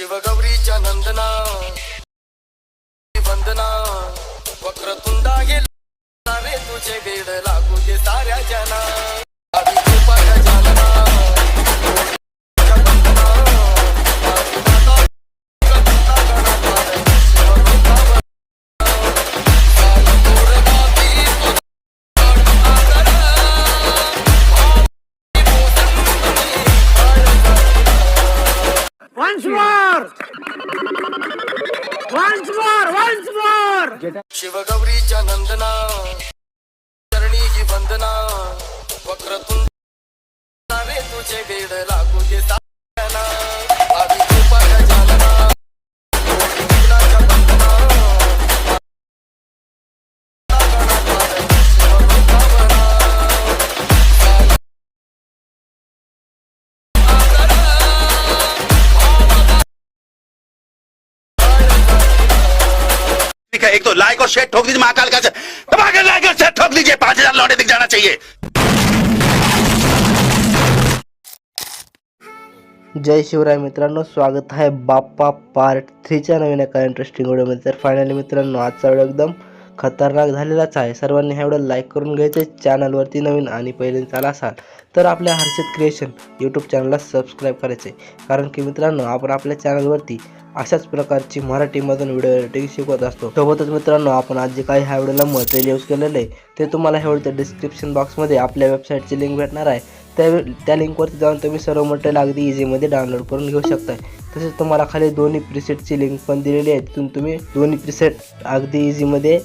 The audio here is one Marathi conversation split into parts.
शिवगौरीच्या नंदना. वंदना. वक्रतुंडा गेला रे तुझे वेड लागू दे साऱ्या जना आधी कृपा Once more! Once more! शिवगौरीच्या नंदना चरणी ही वंदना ठीक है एक तो लाइक और शेयर ठोक दीजिए महाकाल का। दबा के लाइक और शेयर ठोक दीजिए। पांच हजार लौटे दिख जाना चाहिए। जय शिवराय मित्रांनो स्वागत आहे बाप्पा पार्ट थ्रीच्या नवीन एका इंटरेस्टिंग व्हिडिओमध्ये तर फायनली मित्रांनो आजचा व्हिडिओ एकदम खतरनाक झालेलाच आहे. सर्वांनी हा व्हिडिओ लाईक करून घ्यायचं. चॅनलवरती नवीन आणि पहिल्यांदा आला असाल तर आपल्या हर्षित क्रिएशन यूट्यूब चॅनलला सबस्क्राईब करायचे कारण की मित्रांनो आपण आपल्या चॅनलवरती अशाच प्रकारची मराठीमधून व्हिडिओ एडिटिंग शिकवत असतो. सोबतच मित्रांनो आपण आज जे काही ह्या व्हिडिओला मटेरियल यूज केलेलं आहे ते तुम्हाला ह्या व्हिडिओच्या डिस्क्रिप्शन बॉक्समध्ये आपल्या वेबसाईटची लिंक भेटणार आहे. त्या त्या लिंकवरती जाऊन तुम्ही सर्व मटेरियल अगदी इझीमध्ये डाउनलोड करून घेऊ शकताय. तसेच तुम्हाला खाली दोन्ही प्रिसेटची लिंक पण दिलेली आहे. तिथून तुम्ही दोन्ही प्रिसेट अगदी इझीमध्ये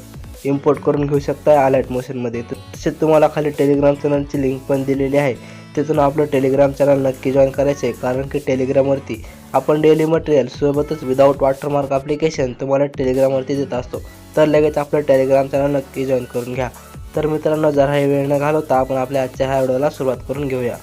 इम्पोर्ट करून घेऊ शकता अलर्ट मोशनमध्ये तर तसेच तुम्हाला खाली टेलिग्राम चॅनलची लिंक पण दिलेली आहे. तिथून आपलं टेलिग्राम चॅनल नक्की जॉईन करायचं आहे कारण की टेलिग्रामवरती आपण डेली मटेरियल सोबतच विदाऊट वॉटरमार्क ॲप्लिकेशन तुम्हाला टेलिग्रामवरती देत असतो. तर लगेच आपलं टेलिग्राम चॅनल नक्की जॉईन करून घ्या. तर मित्रांनो जरा हे वेळ न घालवता आपण आपल्या आजच्या ह्या व्हिडिओला सुरुवात करून घेऊया.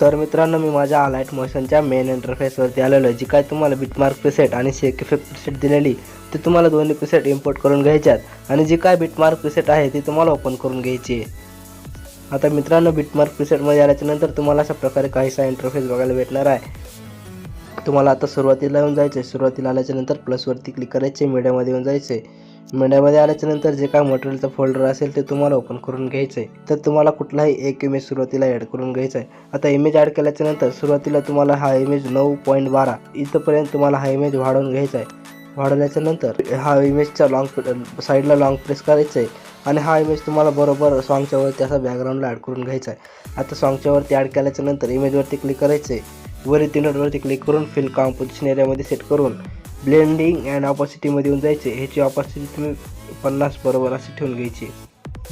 तर मित्रांनो मी माझ्या अलाइट मोशनच्या मेन इंटरफेसवरती आलेलो आहे जी काय तुम्हाला बिटमार्क प्रिसेट आणि शेक इफेक्ट प्रिसेट दिलेली ते तुम्हाला दोन्ही प्रिसेट इम्पोर्ट करून घ्यायच्यात. आणि जे काय बिटमार्क प्रिसेट आहे ती तुम्हाला ओपन करून घ्यायची. आहे आता मित्रांनो बिटमार्क प्रिसेटमध्ये आल्याच्यानंतर तुम्हाला अशा प्रकारे काहीसा इंटरफेस बघायला भेटणार आहे. तुम्हाला आता सुरुवातीला येऊन जायचं आहे सुरुवातीला आल्याच्यानंतर प्लसवरती क्लिक करायचे मीडियामध्ये येऊन जायचे मीडियामध्ये आल्याच्यानंतर जे काय मटेरियलचं फोल्डर असेल ते तुम्हाला ओपन करून घ्यायचं आहे तर तुम्हाला कुठलाही एक इमेज सुरुवातीला ॲड करून घ्यायचा आहे आता इमेज ॲड केल्याच्यानंतर सुरुवातीला तुम्हाला हा इमेज नऊ पॉईंट बारा. इथंपर्यंत तुम्हाला हा इमेज वाढवून घ्यायचा आहे वाढवल्याच्या नंतर हा इमेजचा लाँग साईडला लाँग प्रेस करायचं आहे आणि हा इमेज तुम्हाला बरोबर सॉंगच्या वरती असा बॅकग्राऊंडला ॲड करून घ्यायचा आहे. आता सॉंगच्या वरती ॲड केल्याच्यानंतर इमेजवरती क्लिक करायचं आहे वरी तीन क्लिक करून फिल कॉम्पोजिशन एरियामध्ये सेट करून ब्लेंडिंग अँड ऑपॉसिटीमध्ये येऊन जायचे ह्याची ऑपॉसिटी तुम्ही पन्नास बरोबर अशी ठेवून घ्यायची.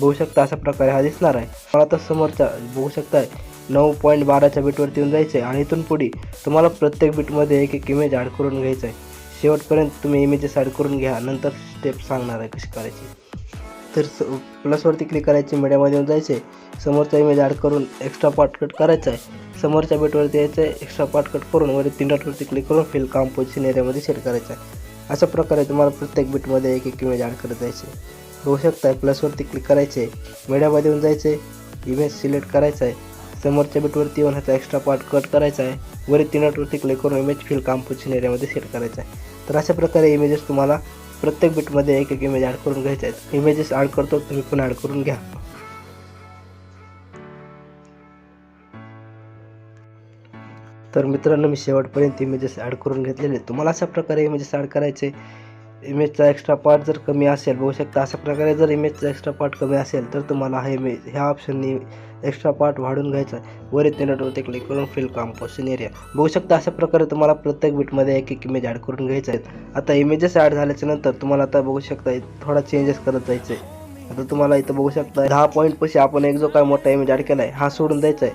बघू शकता अशा प्रकारे हा दिसणार आहे. मला आता समोरचा बघू शकताय. नऊ पॉईंट बाराच्या बीटवरती येऊन जायचं आहे आणि इथून पुढे तुम्हाला प्रत्येक बीटमध्ये एक एक इमेज ॲड करून घ्यायचा आहे. शेवटपर्यंत तुम्ही इमेजेस ॲड करून घ्या नंतर स्टेप सांगणार आहे कशी करायची. तर स प्लसवरती क्लिक करायची मीडियामध्ये येऊन जायचे समोरचा इमेज ॲड करून एक्स्ट्रा पार्ट कट करायचा आहे. समोरच्या बेटवरती यायचं आहे एक्स्ट्रा पार्ट कट करून वर तीन डॉटवरती क्लिक करून फिल कॉम्पोजिशन एरियामध्ये सेट करायचं आहे. अशा प्रकारे तुम्हाला प्रत्येक बीटमध्ये एक एक इमेज ॲड करत जायचे. होऊ शकता प्लसवरती क्लिक करायचे. मीडियामध्ये येऊन जायचे इमेज सिलेक्ट करायचा आहे. समोरच्या बीटवरती येऊन ह्याचा एक्स्ट्रा पार्ट कट करायचा आहे. वरी तीन डॉटवरती क्लिक करून इमेज फिल कॉम्पोजिशन एरियामध्ये सेट करायचा आहे. तर अशा प्रकारे इमेजेस तुम्हाला प्रत्येक बीटमध्ये एक एक इमेज ॲड करून घ्यायचे आहेत. इमेजेस ॲड करतो तुम्ही पण ॲड करून घ्या. तर मित्रांनो मी शेवटपर्यंत इमेजेस ॲड करून घेतलेले आहेत. तुम्हाला अशा प्रकारे इमेजेस ॲड करायचे इमेजचा एक्स्ट्रा पार्ट जर कमी असेल बघू शकता अशा प्रकारे जर इमेजचा एक्स्ट्रा पार्ट कमी असेल तर तुम्हाला हा इमेज ह्या ऑप्शननी एक्स्ट्रा पार्ट वाढून घ्यायचा आहे. वरील तिनटवरती क्लिक करून फिल कॉम्पोशन एरिया बघू शकता अशा प्रकारे तुम्हाला प्रत्येक बीटमध्ये एक एक इमेज ॲड करून घ्यायचं आहेत. आता इमेजेस ॲड झाल्याच्यानंतर तुम्हाला आता बघू शकता थोडा चेंजेस करत जायचं आहे आता तुम्हाला इथं बघू शकता दहा पॉईंट पशी आपण एक जो काय मोठा इमेज ॲड केला आहे हा सोडून द्यायचा आहे.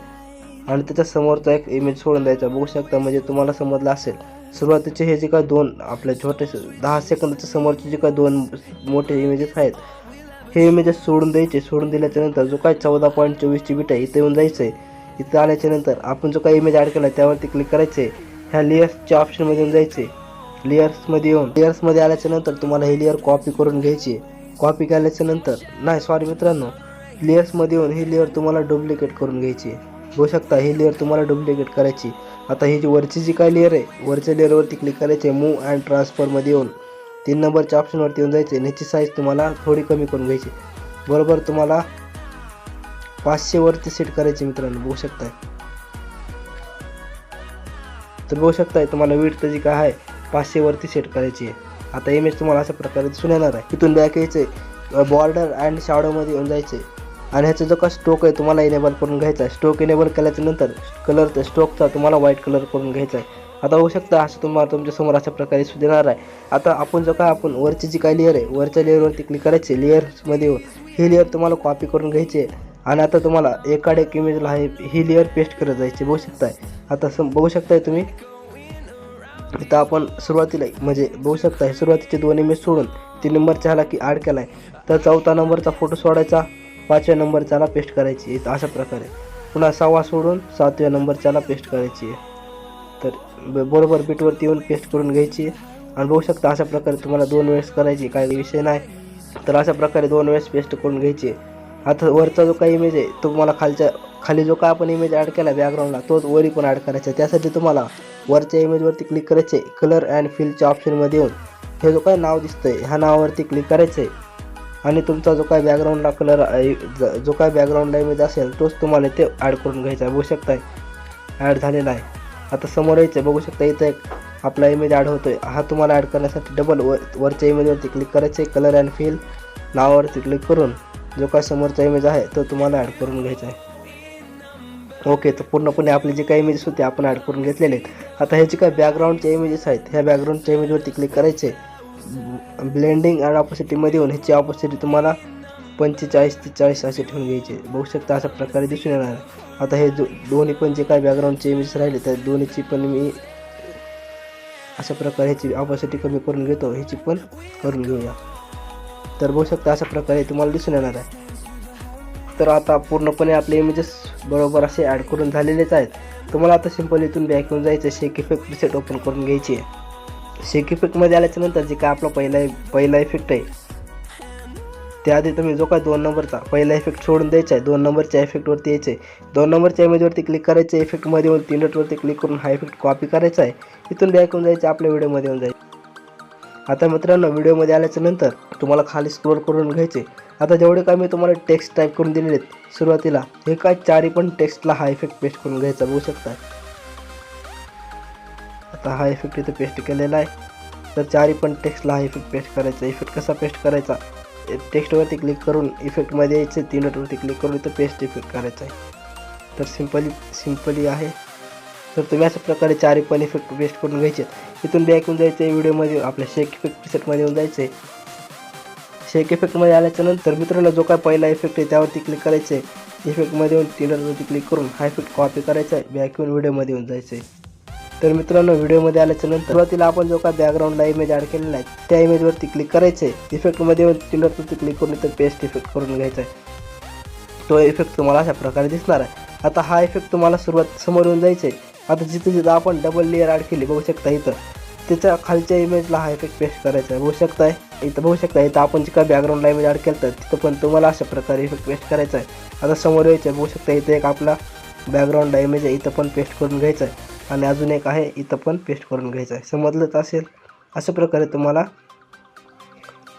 आणि त्याच्या समोरचा एक इमेज सोडून द्यायचा बघू शकता म्हणजे तुम्हाला समजलं असेल. सुरुवातीचे हे जे काय दोन आपल्या छोटे दहा सेकंदाच्या समोरचे जे काय दोन मोठे इमेजेस आहेत हे इमेजेस सोडून द्यायचे. सोडून दिल्याच्यानंतर जो काय चौदा पॉईंट चोवीसची बीट आहे इथे येऊन जायचं आहे इथं आल्याच्यानंतर आपण जो काही इमेज ॲड केला त्यावरती क्लिक करायचे ह्या लेयर्सच्या ऑप्शनमध्ये येऊन जायचे लेयर्समध्ये येऊन लेयर्समध्ये आल्याच्यानंतर तुम्हाला हे लेअर कॉपी करून घ्यायची कॉपी केल्याच्यानंतर नाही सॉरी मित्रांनो लेयर्समध्ये येऊन ही लेअर तुम्हाला डुप्लिकेट करून घ्यायची होऊ बघू शकता ही लेअर तुम्हाला डुप्लिकेट करायची आता ही जी वरची जी काय लेअर आहे वरच्या लेअरवरती क्लिक करायचे मूव अँड ट्रान्सफरमध्ये येऊन तीन नंबरच्या ऑप्शनवरती येऊन जायचे आणि ह्याची साईज तुम्हाला थोडी कमी करून घ्यायची. बरोबर तुम्हाला पाचशेवरती सेट करायची मित्रांनो बघू शकताय. तर बघू शकताय तुम्हाला विड्थ जी काय आहे पाचशेवरती सेट करायची आहे. आता इमेज तुम्हाला अशा प्रकारे दिसून येणार आहे. इथून बॅक यायचे बॉर्डर अँड शॅडोमध्ये येऊन जायचे आणि ह्याचा जो का स्ट्रोक आहे तुम्हाला इनेबल करून घ्यायचा आहे. स्ट्रोक इनेबल केल्याच्यानंतर कलर स्ट्रोकचा तुम्हाला व्हाईट कलर करून घ्यायचा आहे. आता होऊ शकता असं तुम्हाला तुमच्यासमोर अशा प्रकारे दिसून येणार आहे. आता आपण जो काय आपण वरची जी काय लेअर आहे वरच्या लेअरवरती क्लिक करायचे लेअर्समध्ये येऊन. ही लेअर तुम्हाला कॉपी करून घ्यायची आहे. आणि आता तुम्हाला एकाड एक इमेजला हे ही लेअर पेस्ट करत जायची बघू शकताय. आता सम बघू शकताय तुम्ही? इथं आपण सुरुवातीला म्हणजे बघू शकता सुरुवातीचे दोन इमेज सोडून तीन नंबरचा ह्याला की ॲड केला आहे तर चौथा नंबरचा फोटो सोडायचा. पाचव्या नंबरच्याला पेस्ट करायची आहे. अशा प्रकारे. पुन्हा सहावा सोडून सातव्या नंबरच्याला पेस्ट करायची आहे. तर बरोबर बीटवरती येऊन पेस्ट करून घ्यायची आणि बघू शकता अशा प्रकारे तुम्हाला दोन वेळेस करायची काही विषय नाही. तर अशा प्रकारे दोन वेळेस पेस्ट करून घ्यायची आता वरचा जो काही इमेज आहे तो तुम्हाला खालच्या खाली जो काय आपण इमेज ॲड केला बॅकग्राऊंडला तोच वरी पण ॲड करायचा आहे. त्यासाठी तुम्हाला वरच्या इमेजवरती क्लिक करायचे कलर अँड फिलच्या ऑप्शनमध्ये येऊन. हे जो काय नाव दिसतंय ह्या नावावरती क्लिक करायचं आहे. आणि तुमचा जो काय बॅकग्राऊंडला कलर जो काय बॅकग्राऊंडला इमेज असेल तोच तुम्हाला ते ॲड करून घ्यायचा आहे. बघू शकताय. ॲड झालेला आहे. आता समोर यायचं बघू शकता इथं एक आपला इमेज ॲड होतोय. हा तुम्हाला ॲड करण्यासाठी डबल वर वरच्या इमेजवरती क्लिक करायचे कलर अँड फील नावावरती क्लिक करून जो काय समोरचा इमेज आहे तो तुम्हाला ॲड करून घ्यायचा आहे. ओके तर पूर्णपणे आपले जे काही इमेजेस होते आपण ॲड करून घेतलेले आहेत. आता हे जे काय बॅकग्राऊंडचे इमेजेस आहेत ह्या बॅकग्राऊंडच्या इमेजवरती क्लिक करायचे ब्लेंडिंग आणि ऑपॉसिटीमध्ये येऊन ह्याची ऑपॉसिटी तुम्हाला पंचेचाळीस ते चाळीस असे ठेवून घ्यायचे. बघू शकता अशा प्रकारे दिसून येणार. आहे आता हे जो दोन्ही पण जे काय बॅकग्राऊंडचे इमेजेस राहिले त्या दोन्हीची पण मी अशा प्रकारे ह्याची ऑपॉसिटी कमी करून घेतो. ह्याची पण करून घेऊया. तर बघू शकता अशा प्रकारे तुम्हाला दिसून येणार आहे. तर आता पूर्णपणे आपले इमेजेस बरोबर असे ॲड करून झालेलेच आहेत. तुम्हाला आता सिंपल इथून बॅक येऊन जायचं शेक इफेक्ट रिसेट ओपन करून घ्यायची आहे. शेक इफेक्टमध्ये आल्याच्यानंतर जे काय आपला पहिला पहिला इफेक्ट आहे त्याआधी तुम्ही जो काय दोन नंबरचा पहिला इफेक्ट सोडून द्यायचा आहे दोन नंबरच्या इफेक्टवरती यायचं आहे. दोन नंबरच्या इमेजवरती क्लिक करायचं इफेक्टमध्ये येऊन तीन डॉटवरती क्लिक करून हा इफेक्ट कॉपी करायचा आहे इथून बॅक होऊन जायचं आपल्या व्हिडिओमध्ये येऊन जायचं आता मित्रांनो व्हिडिओमध्ये आल्याच्यानंतर तुम्हाला खाली स्क्रोल करून घ्यायचे आता जेवढे काय मी तुम्हाला टेक्स्ट टाईप करून दिलेले आहेत सुरुवातीला हे काय चारही पण टेक्स्टला हा इफेक्ट पेस्ट करून घ्यायचा बघू शकता आता हा इफेक्ट इथं पेस्ट केलेला आहे. तर चारी पण टेक्स्टला हा इफेक्ट पेस्ट करायचा. इफेक्ट कसा पेस्ट करायचा? टेक्स्टवरती क्लिक करून इफेक्टमध्ये यायचं तीन डॉटवरती क्लिक करून इथं पेस्ट इफेक्ट करायचा आहे. तर सिम्पली सिम्पली आहे. तर तुम्ही अशा प्रकारे चारही पण इफेक्ट पेस्ट करून घ्यायचे. इथून बॅक येऊन जायचं आहे व्हिडिओमध्ये आपल्या शेक इफेक्ट सेटमध्ये येऊन जायचं आहे शेक इफेक्टमध्ये आल्याच्यानंतर मित्रांनो जो काय पहिला इफेक्ट आहे त्यावरती क्लिक करायचं आहे इफेक्टमध्ये येऊन तीनवरती क्लिक करून हा इफेक्ट कॉपी करायचा आहे. बॅक येऊन व्हिडिओमध्ये येऊन जायचं आहे तर मित्रांनो व्हिडिओमध्ये आल्याच्यानंतर सुरुवातीला आपण जो काय बॅकग्राऊंडला इमेज ॲड केलेला आहे त्या इमेजवरती क्लिक करायचं आहे. इफेक्टमध्ये येऊन क्लिक करून इथं पेस्ट इफेक्ट करून घ्यायचा आहे. तो इफेक्ट तुम्हाला अशा प्रकारे दिसणार आहे. आता हा इफेक्ट तुम्हाला सुरुवात समोर येऊन जायचं आहे. आता जिथं जिथं आपण डबल लेअर ॲड केली बघू शकता इथं. त्याच्या खालच्या इमेजला हा इफेक्ट पेस्ट करायचा आहे. बघू शकताय इथं बघू शकता इथं आपण जे काय बॅकग्राऊंडला इमेज ॲड केलं तर तिथं पण तुम्हाला अशा प्रकारे इफेक्ट पेस्ट करायचा आहे. आता समोर यायचं आहे बघू शकता इथं एक आपला बॅकग्राऊंडला इमेज आहे इथं पण पेस्ट करून घ्यायचं आहे. आणि अजून एक आहे इथं पण पेस्ट करून घ्यायचं आहे. समजलंच असेल? अशा प्रकारे तुम्हाला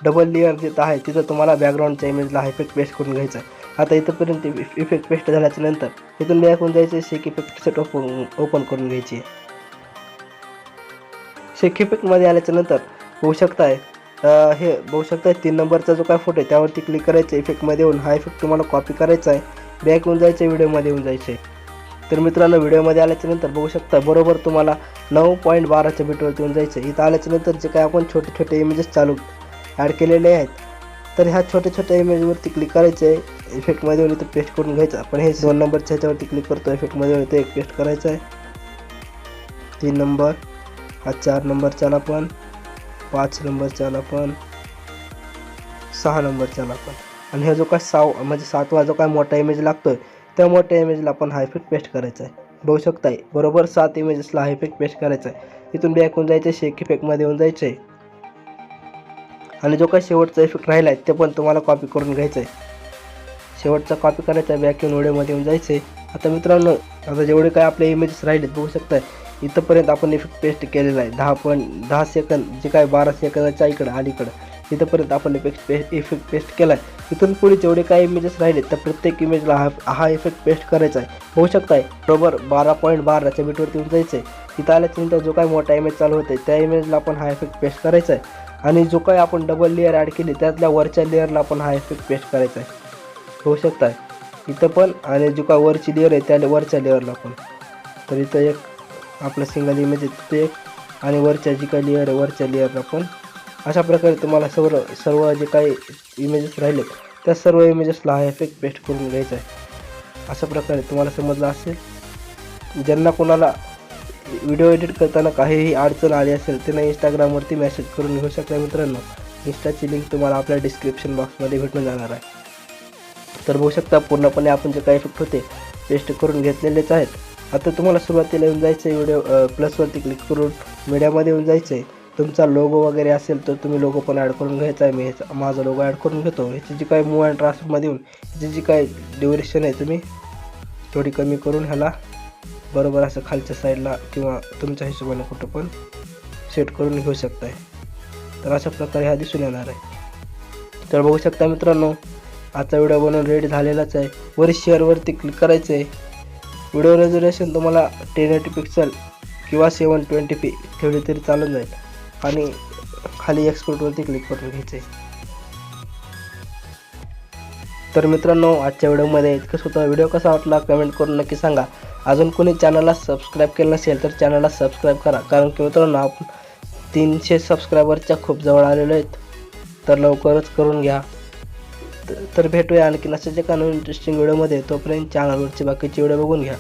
डबल लेअर जिथं आहे तिथं तुम्हाला बॅकग्राऊंडच्या इमेजला हा इफेक्ट पेस्ट करून घ्यायचा आहे. आता इथंपर्यंत इफेक्ट पेस्ट झाल्याच्यानंतर इथून बॅक होऊन जायचं shake effect set open open करून घ्यायची आहे. शेक इफेक्टमध्ये आल्याच्यानंतर होऊ शकताय आहे हे बघू शकताय तीन नंबरचा जो काय फोटो आहे त्यावरती क्लिक करायचं इफेक्टमध्ये येऊन. हा इफेक्ट तुम्हाला कॉपी करायचा आहे. बॅक होऊन जायचं व्हिडिओमध्ये येऊन जायचं आहे. तर मित्रांनो व्हिडिओमध्ये आल्याच्यानंतर बघू शकता बरोबर तुम्हाला नऊ पॉईंट बाराच्या बीटवरती येऊन जायचं. इथं आल्याच्यानंतर जे काय आपण छोटे छोटे इमेजेस चालू ॲड केलेले आहेत तर ह्या छोट्या छोट्या इमेजवरती क्लिक करायचं आहे इफेक्टमध्ये येऊन इथं पेस्ट करून घ्यायचं. आपण हे दोन नंबरच्या ह्याच्यावरती क्लिक करतो इफेक्टमध्ये येऊन इथं एक पेस्ट करायचं आहे तीन नंबर हा चार नंबरच्याला पण पाच नंबरच्याला पण सहा नंबरच्याला पण. आणि हा जो काय साव म्हणजे सातवा जो काय मोठा इमेज लागतो आहे त्यामुळे त्या इमेजला आपण हा पेस्ट करायचं आहे. बघू शकताय बरोबर सात इमेजेसला हा पेस्ट करायचा आहे. तिथून बॅक होऊन जायचं शेक इफेक्टमध्ये येऊन जायचं. आहे आणि जो काही शेवटचा इफेक्ट राहिला आहे ते पण तुम्हाला कॉपी करून घ्यायचं आहे शेवटचा कॉपी करायचा आहे बॅक येऊन व्हिडिओमध्ये येऊन जायचं. आहे आता मित्रांनो आता जेवढे काय आपले इमेजेस राहिलेत बघू शकताय इथंपर्यंत आपण इफेक्ट पेस्ट केलेला आहे. दहा पॉईंट दहा सेकंद जे काय बारा सेकंदाच्या इकडं अलीकडं. इथंपर्यंत आपण इफेक्ट पेस्ट इफेक्ट पेस्ट केला आहे इथून पुढे जेवढे काही इमेजेस राहिले तर प्रत्येक इमेजला हा हा इफेक्ट पेस्ट करायचा आहे होऊ शकताय बरोबर बारा पॉईंट बाराच्या बीटवरती येऊन जायचं आहे तिथं आल्याच्यानंतर जो काही मोठा इमेज चालू होते त्या इमेजला आपण हा इफेक्ट पेस्ट करायचा आहे आणि जो काही आपण डबल लेअर ॲड केली त्यातल्या वरच्या लेअरला आपण हा इफेक्ट पेस्ट करायचा आहे होऊ शकताय. इथं पण आणि जो काय वरची लेअर आहे त्या वरच्या लेअरला पण. तर इथं एक आपलं सिंगल इमेज आहे तिथे एक. आणि वरच्या जी काही लेअर आहे वरच्या लेअरला पण अशा प्रकारे तुम्हाला सर्व सर्व जे काही इमेजेस राहिले त्या सर्व इमेजेसला हा इफेक्ट पेस्ट करून घ्यायचा आहे. अशा प्रकारे तुम्हाला समजलं असेल. ज्यांना कोणाला व्हिडिओ एडिट करताना काहीही अडचण आली असेल त्यांना इंस्टाग्रामवरती मेसेज करून घेऊ शकता मित्रांनो. इंस्टाची लिंक तुम्हाला आपल्या डिस्क्रिप्शन बॉक्समध्ये भेटून जाणार आहे. तर बघू शकता पूर्णपणे आपण जे काही इफेक्ट होते पेस्ट करून घेतलेलेच आहेत. आता तुम्हाला सुरुवातीला येऊन जायचं आहे व्हिडिओ प्लसवरती क्लिक करून मीडियामध्ये येऊन जायचं आहे तुमचा लोगो वगैरे असेल तर तुम्ही लोगो पण ॲड करून घ्यायचा आहे. मी ह्याचा माझा लोगो ॲड करून घेतो. ह्याची जी काही मूव अँड ट्रान्सफरमध्ये येऊन ह्याची जी काही ड्युरेशन आहे तुम्ही थोडी कमी करून ह्याला बरोबर असं खालच्या साईडला किंवा तुमच्या हिशोबाने कुठं पण सेट करून घेऊ शकताय. तर अशा प्रकारे हा दिसून येणार आहे. तर बघू शकता मित्रांनो आजचा व्हिडिओ बनवून रेडी झालेलाच आहे. वर शेअरवरती क्लिक करायचं आहे व्हिडिओ रेझोल्युशन तुम्हाला टेन एटी पिक्सल किंवा सेवन ट्वेंटी पी ठेवली तरी चालून जाईल. आणि खाली एक्सपोर्टवरती क्लिक करून घ्यायचं आहे तर मित्रांनो आजच्या व्हिडिओमध्ये इतकंच होतं व्हिडिओ कसा वाटला कमेंट करून नक्की सांगा. अजून कोणी चॅनलला सबस्क्राईब केलं नसेल तर चॅनलला सबस्क्राईब करा. कारण की मित्रांनो आपण तीनशे सबस्क्रायबरच्या खूप जवळ आलेलो आहेत. तर लवकरच करून घ्या. तर भेटूया आणखी अशाच एका नवीन इंटरेस्टिंग व्हिडिओमध्ये. तोपर्यंत चॅनलवरचे बाकीचे व्हिडिओ बघून घ्या.